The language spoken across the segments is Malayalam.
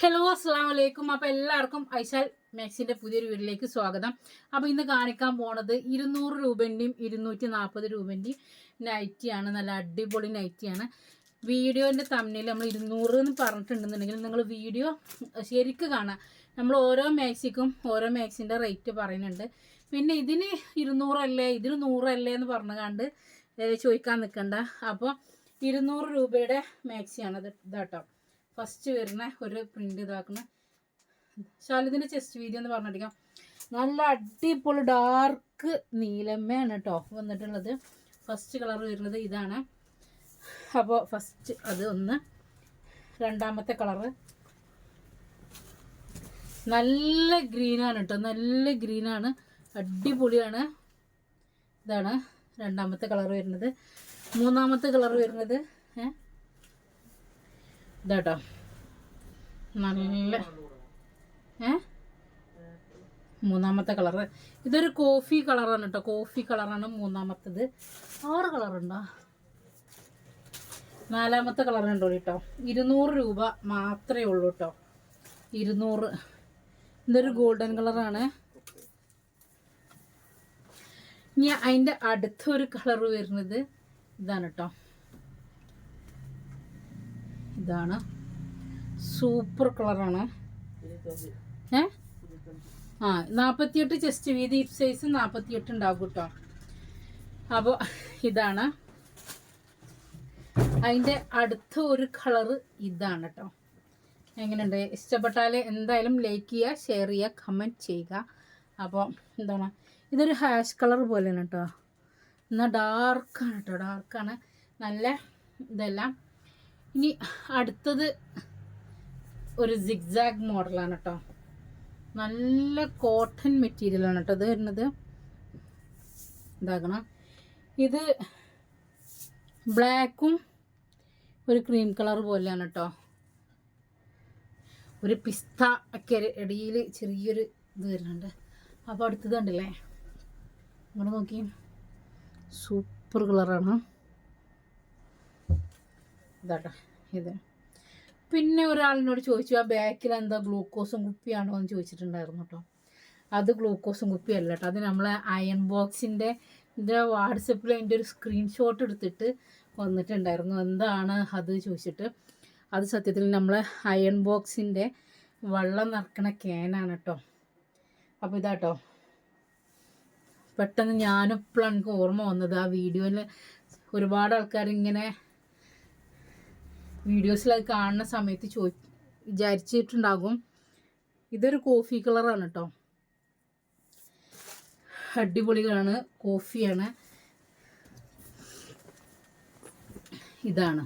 ഹലോ അസ്സാം വലൈക്കും അപ്പോൾ എല്ലാവർക്കും ഐശാൽ മാക്സിന്റെ പുതിയൊരു വീട്ടിലേക്ക് സ്വാഗതം. അപ്പോൾ ഇന്ന് കാണിക്കാൻ പോണത് ഇരുന്നൂറ് രൂപന്റെയും ഇരുന്നൂറ്റി നാൽപ്പത് രൂപന്റെയും നൈറ്റിയാണ് നല്ല അടിപൊളി നൈറ്റിയാണ് വീഡിയോന്റെ തമ്മിൽ നമ്മൾ ഇരുന്നൂറ് എന്ന് പറഞ്ഞിട്ടുണ്ടെന്നുണ്ടെങ്കിൽ നിങ്ങൾ വീഡിയോ ശരിക്ക് കാണാം. നമ്മൾ ഓരോ മാക്സിക്കും ഓരോ മാക്സിന്റെ റേറ്റ് പറയുന്നുണ്ട്. പിന്നെ ഇതിന് ഇരുന്നൂറല്ലേ ഇതിന് നൂറല്ലേ എന്ന് പറഞ്ഞുകൊണ്ട് ചോദിക്കാൻ നിൽക്കണ്ട അപ്പോൾ ഇരുന്നൂറ് രൂപയുടെ മാക്സിയാണ് ഇത് ഇതാട്ടോ. ഫസ്റ്റ് വരുന്ന ഒരു പ്രിന്റ് ഇതാക്കുന്ന. ശാലിതിന്റെ ചെസ്റ്റ് വീതി എന്ന് പറഞ്ഞിരിക്കാം നല്ല അടിപൊളി ഡാർക്ക് നീലമ്മയാണ് കേട്ടോ വന്നിട്ടുള്ളത്. ഫസ്റ്റ് കളർ വരുന്നത് ഇതാണ്. അപ്പോൾ ഫസ്റ്റ് അത് ഒന്ന്. രണ്ടാമത്തെ കളറ് നല്ല ഗ്രീനാണ് കേട്ടോ നല്ല ഗ്രീനാണ് അടിപൊളിയാണ്. ഇതാണ് രണ്ടാമത്തെ കളർ വരുന്നത്. മൂന്നാമത്തെ കളർ വരുന്നത് ഏ? ഇതാട്ടോ. നല്ല ഏ? മൂന്നാമത്തെ കളറ്. ഇതൊരു കോഫി കളറാണ് കേട്ടോ. കോഫി കളറാണ് മൂന്നാമത്തേത്. ആറ് കളറുണ്ടോ? നാലാമത്തെ കളറുണ്ടോ കേട്ടോ. ഇരുന്നൂറ് രൂപ മാത്രമേ ഉള്ളൂ കേട്ടോ. ഇരുന്നൂറ്. ഇതൊരു ഗോൾഡൻ കളറാണ്. ഇനി അതിന്റെ അടുത്തൊരു കളറ് വരുന്നത് ഇതാണ് കേട്ടോ. ഇതാണ്. സൂപ്പർ കളറാണ് ഏ? ആ നാൽപ്പത്തിയെട്ട് ചെസ്റ്റ് വീതി ഹിപ്പ് സൈസ് നാൽപ്പത്തിയെട്ട് ഉണ്ടാകും കേട്ടോ. അപ്പോൾ ഇതാണ്. അതിന്റെ അടുത്ത ഒരു കളറ് ഇതാണ് കേട്ടോ. എങ്ങനെയുണ്ട്? ഇഷ്ടപ്പെട്ടാൽ എന്തായാലും ലൈക്ക് ചെയ്യുക ഷെയർ ചെയ്യുക കമന്റ് ചെയ്യുക. അപ്പോൾ എന്താണ്? ഇതൊരു ഹാഷ് കളർ പോലെയാണ് കേട്ടോ. എന്നാൽ ഡാർക്കാണ് കേട്ടോ. ഡാർക്കാണ് നല്ല ഇതെല്ലാം ഇനി അടുത്തത് ഒരു സിഗ്സാഗ് മോഡലാണ് കേട്ടോ നല്ല കോട്ടൺ മെറ്റീരിയലാണ് കേട്ടോ ഇത് വരുന്നത്. ഇതാക്കണം. ഇത് ബ്ലാക്കും ഒരു ക്രീം കളർ പോലെയാണ് കേട്ടോ ഒരു പിസ്ത ഒക്കെ ഇടയിൽ ചെറിയൊരു ഇത് വരുന്നുണ്ട്. അപ്പോൾ അടുത്തത് കണ്ടില്ലേ? ഇങ്ങോട്ട് നോക്കി. സൂപ്പർ കളറാണ് ഇതാട്ടോ ഇത്. പിന്നെ ഒരാളിനോട് ചോദിച്ചു ആ ബാക്കിൽ എന്താ ഗ്ലൂക്കോസും കുപ്പിയാണോ? എന്ന് ചോദിച്ചിട്ടുണ്ടായിരുന്നു കേട്ടോ. അത് ഗ്ലൂക്കോസും കുപ്പിയല്ല കേട്ടോ. അത് നമ്മളെ അയൺ ബോക്സിന്റെ ഇതിന്റെ വാട്സപ്പിൽ അതിന്റെ ഒരു സ്ക്രീൻഷോട്ട് എടുത്തിട്ട് വന്നിട്ടുണ്ടായിരുന്നു. എന്താണ് അത്? ചോദിച്ചിട്ട്. അത് സത്യത്തിൽ നമ്മളെ അയൺ ബോക്സിന്റെ വെള്ളം നിറക്കണ ക്യാനാണ് കേട്ടോ. അപ്പോൾ ഇതാട്ടോ പെട്ടെന്ന് ഞാനിപ്പോഴാണ് എനിക്ക് ഓർമ്മ വന്നത്. ആ വീഡിയോയിൽ ഒരുപാട് ആൾക്കാർ ഇങ്ങനെ വീഡിയോസിൽ അത് കാണുന്ന സമയത്ത് ചോ വിചാരിച്ചിട്ടുണ്ടാകും. ഇതൊരു കോഫി കളറാണ് കേട്ടോ അടിപൊളികളാണ്. കോഫിയാണ് ഇതാണ്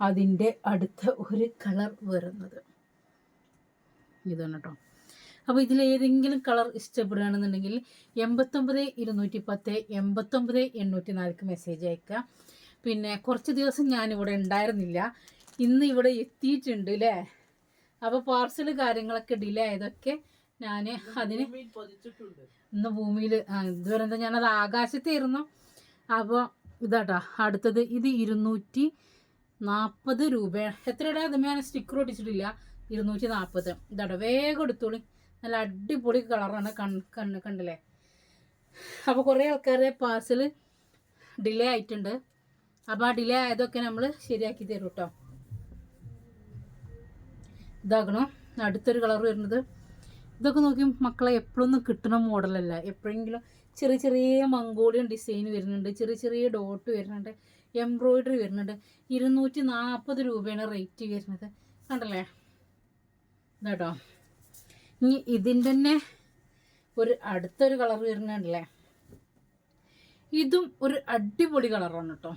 അതിന്റെ അടുത്ത ഒരു കളർ വരുന്നത്. ഇതാണ് കേട്ടോ അപ്പോൾ ഇതിൽ ഏതെങ്കിലും കളർ ഇഷ്ടപ്പെടുകയാണെന്നുണ്ടെങ്കിൽ എൺപത്തൊമ്പത് ഇരുന്നൂറ്റി പത്ത് എൺപത്തൊമ്പത് എണ്ണൂറ്റി നാലിക്ക് മെസ്സേജ് അയക്കുക പിന്നെ കുറച്ച് ദിവസം ഞാനിവിടെ ഉണ്ടായിരുന്നില്ല. ഇന്ന് ഇവിടെ എത്തിയിട്ടുണ്ട് അല്ലേ അപ്പോൾ പാർസൽ കാര്യങ്ങളൊക്കെ ഡിലേ ആയതൊക്കെ ഞാൻ അതിന് ഇന്ന് ഭൂമിയിൽ ഇതുവരെ എന്താ ഞാനത് ആകാശത്തായിരുന്നു. അപ്പോൾ ഇതാട്ടോ അടുത്തത് ഇത് ഇരുന്നൂറ്റി നാൽപ്പത് രൂപ എത്രയുടെ അത് ഞാൻ സ്റ്റിക്കർ ഒട്ടിച്ചിട്ടില്ല. ഇരുന്നൂറ്റി നാൽപ്പത് ഇതാട്ടോ വേഗം എടുത്തോളി. നല്ല അടിപൊളി കളറാണ് കൺ കണ്ണ് കണ്ടില്ലേ അപ്പോൾ കുറേ ആൾക്കാരുടെ പാർസൽ ഡിലേ ആയിട്ടുണ്ട്. അപ്പോൾ ആ ഡിലേ ആയതൊക്കെ നമ്മൾ ശരിയാക്കി തരും കേട്ടോ ഇതാകണം. അടുത്തൊരു കളർ വരുന്നത്. ഇതൊക്കെ നോക്കി മക്കളെ എപ്പോഴൊന്നും കിട്ടുന്ന മോഡലല്ല എപ്പോഴെങ്കിലും ചെറിയ ചെറിയ മംഗോളിയൻ ഡിസൈൻ വരുന്നുണ്ട്. ചെറിയ ചെറിയ ഡോട്ട് വരുന്നുണ്ട്. എംബ്രോയിഡറി വരുന്നുണ്ട്. ഇരുന്നൂറ്റി നാൽപ്പത് രൂപയാണ് റേറ്റ് വരുന്നത്. കണ്ടല്ലേ? ഇതാട്ടോ. ഇനി ഇതിന്റെ തന്നെ ഒരു അടുത്തൊരു കളർ വരുന്നുണ്ടല്ലേ? ഇതും ഒരു അടിപൊളി കളറാണ് കേട്ടോ.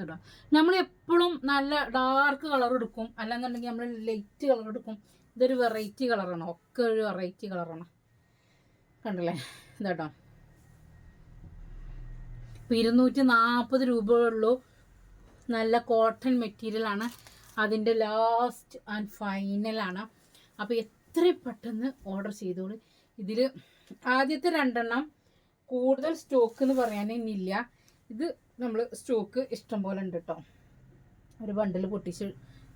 കേട്ടോ നമ്മൾ എപ്പോഴും നല്ല ഡാർക്ക് കളർ എടുക്കും. അല്ലാന്നുണ്ടെങ്കിൽ നമ്മൾ ലൈറ്റ് കളർ എടുക്കും. ഇതൊരു വെറൈറ്റി കളറാണ് ഒക്കെ ഒരു വെറൈറ്റി കളറാണ് കണ്ടല്ലേ? ഇതാട്ടോ. ഇപ്പം ഇരുന്നൂറ്റി നാൽപ്പത് രൂപയുള്ളൂ നല്ല കോട്ടൺ മെറ്റീരിയലാണ് അതിന്റെ ലാസ്റ്റ് ആൻഡ് ഫൈനലാണ് അപ്പോൾ എത്രയും പെട്ടെന്ന് ഓർഡർ ചെയ്തോളൂ. ഇതിൽ ആദ്യത്തെ രണ്ടെണ്ണം കൂടുതൽ സ്റ്റോക്ക് എന്ന് പറയാൻ ഇനിയില്ല ഇത് നമ്മൾ സ്റ്റോക്ക് ഇഷ്ടം പോലെ ഉണ്ട് കേട്ടോ ഒരു ബണ്ടിൽ പൊട്ടിച്ച്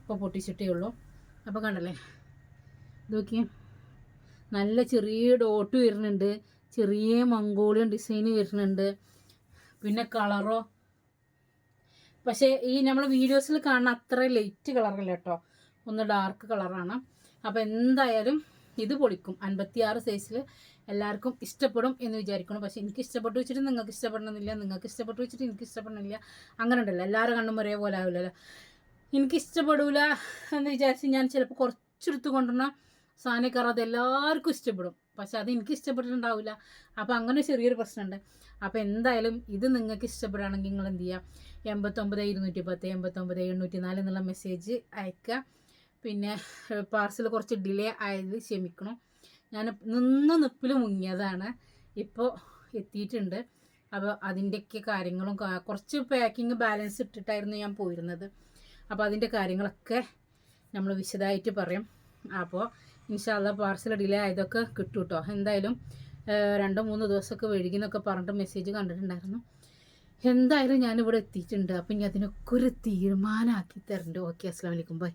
ഇപ്പോൾ പൊട്ടിച്ചിട്ടേ ഉള്ളൂ. അപ്പോൾ കണ്ടല്ലേ? ഇത് നോക്കിയേ. നല്ല ചെറിയ ഡോട്ട് വരുന്നുണ്ട്. ചെറിയ മംഗോളിയൻ ഡിസൈൻ വരുന്നുണ്ട്. പിന്നെ കളറോ പക്ഷേ ഈ നമ്മൾ വീഡിയോസിൽ കാണുന്ന അത്ര ലൈറ്റ് കളറല്ല കേട്ടോ ഒന്ന് ഡാർക്ക് കളറാണ് അപ്പോൾ എന്തായാലും ഇത് പൊളിക്കും. അൻപത്തിയാറ് സൈസിൽ എല്ലാവർക്കും ഇഷ്ടപ്പെടും എന്ന് വിചാരിക്കണം പക്ഷേ എനിക്ക് ഇഷ്ടപ്പെട്ടു വെച്ചിട്ട് നിങ്ങൾക്ക് ഇഷ്ടപ്പെടണമെന്നില്ല നിങ്ങൾക്ക് ഇഷ്ടപ്പെട്ടു വെച്ചിട്ട് എനിക്ക് ഇഷ്ടപ്പെടണമെന്നില്ല. അങ്ങനെ ഉണ്ടല്ലോ. എല്ലാവരും കണ്ണും ഒരേപോലെ ആവില്ലല്ലോ. എനിക്ക് ഇഷ്ടപ്പെടൂല എന്ന് വിചാരിച്ച് ഞാൻ ചിലപ്പോൾ കുറച്ചെടുത്ത് കൊണ്ടുവന്ന സാധനക്കാർ അത് എല്ലാവർക്കും ഇഷ്ടപ്പെടും. പക്ഷെ അത് എനിക്ക് ഇഷ്ടപ്പെട്ടിട്ടുണ്ടാവില്ല. അപ്പോൾ അങ്ങനെ ചെറിയൊരു പ്രശ്നമുണ്ട്. അപ്പോൾ എന്തായാലും ഇത് നിങ്ങൾക്ക് ഇഷ്ടപ്പെടുകയാണെങ്കിൽ നിങ്ങൾ എന്ത് ചെയ്യുക? എൺപത്തൊമ്പത് ഇരുന്നൂറ്റി പത്ത് എൺപത്തൊമ്പത് എണ്ണൂറ്റി നാല് എന്നുള്ള മെസ്സേജ് അയക്കുക. പിന്നെ പാർസൽ കുറച്ച് ഡിലേ ആയത് ക്ഷമിക്കണം. ഞാൻ നിന്ന നിപ്പിൽ മുങ്ങിയതാണ്. ഇപ്പോൾ എത്തിയിട്ടുണ്ട്. അപ്പോൾ അതിന്റെയൊക്കെ കാര്യങ്ങളും കുറച്ച് പാക്കിങ് ബാലൻസ് ഇട്ടിട്ടായിരുന്നു ഞാൻ പോയിരുന്നത്. അപ്പോൾ അതിന്റെ കാര്യങ്ങളൊക്കെ നമ്മൾ വിശദമായിട്ട് പറയും. അപ്പോൾ ഇൻഷാല്ല പാർസൽ ഡിലേ ആയതൊക്കെ കിട്ടും കേട്ടോ എന്തായാലും രണ്ടോ മൂന്നോ ദിവസമൊക്കെ വഴുകി എന്നൊക്കെ പറഞ്ഞിട്ട് മെസ്സേജ് കണ്ടിട്ടുണ്ടായിരുന്നു. എന്തായാലും ഞാനിവിടെ എത്തിയിട്ടുണ്ട്. അപ്പം ഇനി അതിനൊക്കെ ഒരു തീരുമാനമാക്കി തരണ്ട്. ഓക്കെ അസ്സാം വലൈക്കും ബൈ